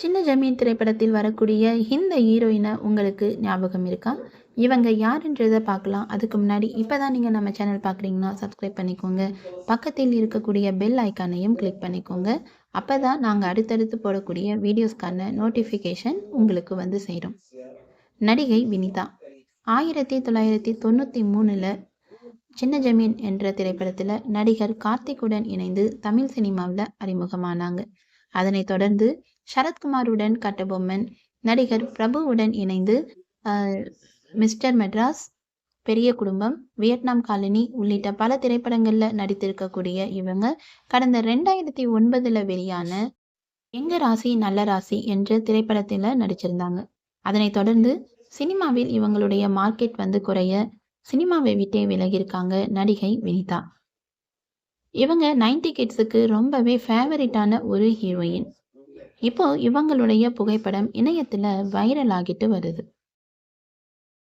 சின்ன ஜமீன் திரைப்படத்தில் வரக்கூடிய இந்த ஹீரோயினை உங்களுக்கு ஞாபகம் இருக்கா? இவங்க யாருன்றதை பார்க்கலாம். அதுக்கு முன்னாடி இப்போ தான் நீங்கள் நம்ம சேனல் பார்க்குறீங்கன்னா சப்ஸ்கிரைப் பண்ணிக்கோங்க. பக்கத்தில் இருக்கக்கூடிய பெல் ஐக்கானையும் கிளிக் பண்ணிக்கோங்க. அப்போ தான் நாங்கள் அடுத்தடுத்து போடக்கூடிய வீடியோஸ்க்கான நோட்டிஃபிகேஷன் உங்களுக்கு வந்து சேரும். நடிகை வினிதா. ஆயிரத்தி தொள்ளாயிரத்தி தொண்ணூற்றி மூணில் சின்ன ஜமீன் என்ற திரைப்படத்தில் நடிகர் கார்த்திக்குடன் இணைந்து தமிழ் சினிமாவில் அறிமுகமானாங்க. அதனைத் தொடர்ந்து சரத்குமாருடன் கட்டபொம்மன் நடிகர் பிரபுவுடன் இணைந்து ஆஹ், மிஸ்டர் மெட்ராஸ் பெரிய குடும்பம் வியட்நாம் காலனி உள்ளிட்ட பல திரைப்படங்களில் நடித்திருக்கக்கூடிய இவங்க. கடந்த ரெண்டாயிரத்தி ஒன்பதில் வெளியான எங்க ராசி நல்ல ராசி என்ற திரைப்படத்தில் நடிச்சிருந்தாங்க. அதனைத் தொடர்ந்து சினிமாவில் இவங்களுடைய மார்க்கெட் வந்து குறைய சினிமாவை விட்டே விலகியிருக்காங்க நடிகை வினிதா. இவங்க 90 கிட்ஸுக்கு ரொம்பவே ஃபேவரட்டான ஒரு ஹீரோயின் இப்போ இவங்களுடைய புகைப்படம் இணையத்தில் வைரல் ஆகிட்டு வருது.